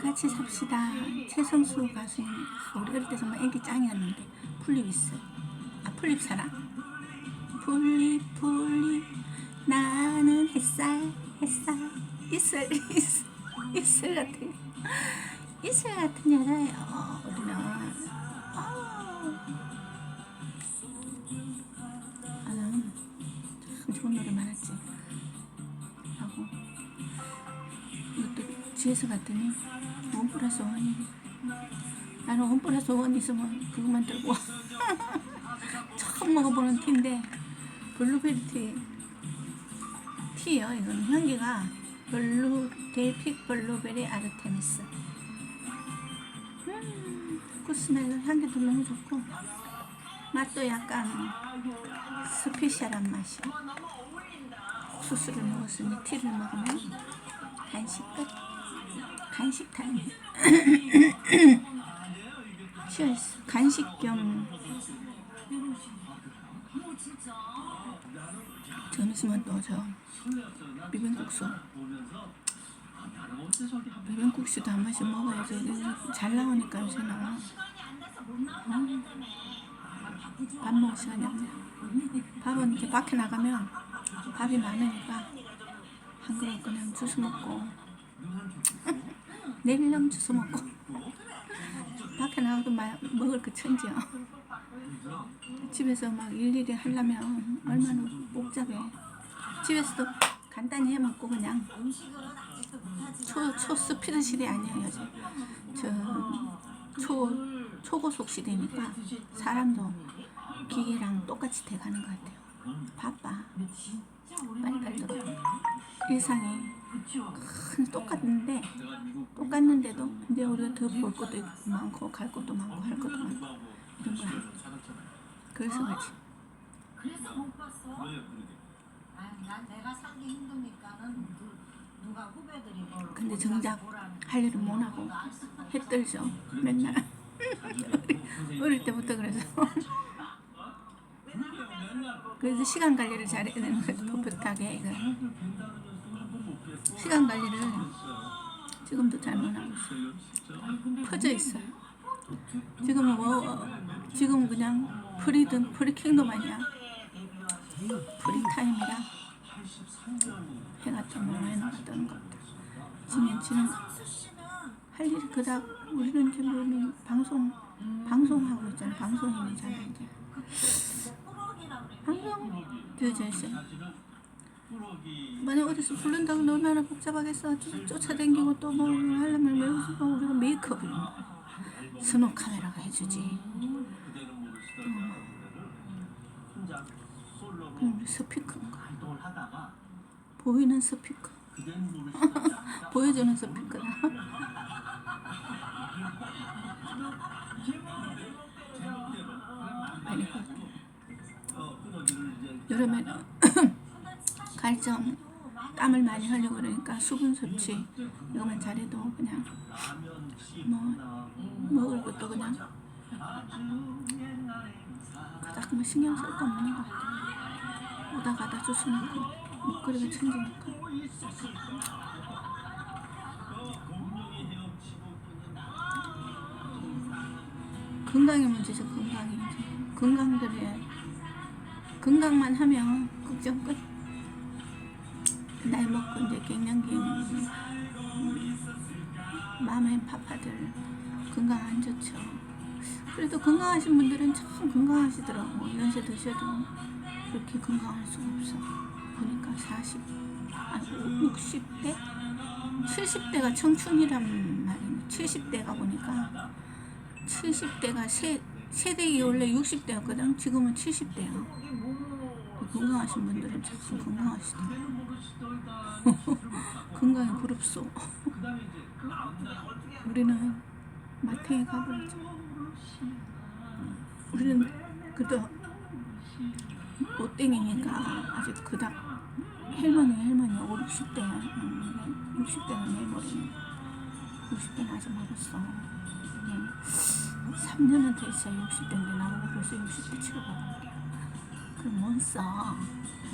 같이 삽시다. 최성수 가수님. 우리 어릴 때 정말 애기 짱이었는데. 풀립 있어. 아, 풀립 사랑. 풀립, 풀립. 나는 햇살, 햇살. 이슬, 이슬, 이슬 같은. 이슬 같은 여자예요. 우리는. 아, 아, 나는 참 좋은 노래 많았지. 하고. 이것도 지에서 봤더니 원 플러스 원이. 나는 원 플러스 원 있으면 그것만 들고 처음 먹어보는 티인데 블루베리 티. 티요 이건 향기가 블루 데이픽 블루베리 아르테미스. 음, 그 스멜. 향기도 너무 좋고 맛도 약간 스페셜한 맛이 옥수수를 먹었으니 티를 먹으면 간식 끝. 간식 타임 치얼스 간식 겸 좀 있으면 또저 비빔국수. 비빔국수도 한 번씩 먹어야지. 잘 나오니까 요새 나와. 어. 밥 먹을 시간이 없네. 밥은 이렇게 밖에 나가면 밥이 많으니까 한 그릇 그냥 주스 먹고. 내일령 주스 먹고. 밖에 나가도 마, 먹을 그 천지야 집에서 막 일일이 하려면 얼마나 복잡해. 집에서도 간단히 해 먹고 그냥 초, 초스피드 시대 아니에요 요즘. 저 초 초고속 시대니까 사람도 기계랑 똑같이 돼가는 것 같아요. 바빠. 빨리빨리 일상이 큰 똑같은데 똑같는데도 근데 우리가 더 볼 것도 많고 갈 것도 많고 할 것도 많고 이런 거야 그래서 그렇지. 그래서 못 봤어. 아니, 난 내가 살기 힘드니까는 누, 누가 후배들이 뭘 근데 뭘 정작 할 일은 못 하고 해 떨죠 맨날. 어릴 때부터 그래서. 그래서 시간 관리를 잘해야 되는 거죠 풋풋하게 이거. 시간 관리를 지금도 잘 못하고 있어요. 퍼져 있어요. 지금은 뭐 지금 그냥 프리든 프리킹도 아니야? 프리타임이라 해가 좀 많이 뜨는 것 같아. 지면 지는 것 같아 할 일이 그닥 우리는 지금 방송 방송하고 있잖아. 방송인이잖아 이제 방송 있어 만약 어디서 부른다고 너 얼마나 복잡하겠어. 쫓- 쫓아다니고 또뭐 하려면 왜 우리가 우리가 메이크업을 스노 카메라가 해주지 우리 스피커인가 보이는 스피커. 보여주는 아니고 여름에는 갈증 땀을 많이 흘리고 그러니까 수분 섭취 이거만 잘해도 그냥 뭐 먹을 것도 그냥 그닥 뭐 신경 쓸 거 없는 것 같아 오다 가다 먹고 목걸이가 천지니까 건강이 문제죠 건강이 문제. 건강들의 건강만 하면 걱정 끝. 나이 먹고 이제 갱년기 마마인 파파들 건강 안 좋죠. 그래도 건강하신 분들은 참 건강하시더라고. 연세 드셔도 그렇게 건강할 수가 없어. 보니까 40 아니 60대? 70대가 청춘이란 말이네. 70대가 보니까 70대가 세, 세대기 원래 60대였거든? 지금은 70대야. 건강하신 분들은 참 건강하시더라고 건강이 부럽소. 우리는 마탱이 가버리죠 우리는 그래 도 못땡이니까 아직 그닥 할머니 할머니 5, 60대 음, 60대는 내일 모레는 60대는 아직 멀었어. 음, 3년은 더 있어야 60대인데 나보고 벌써 60대 치고 가볼게 그럼 뭔 써? 아이고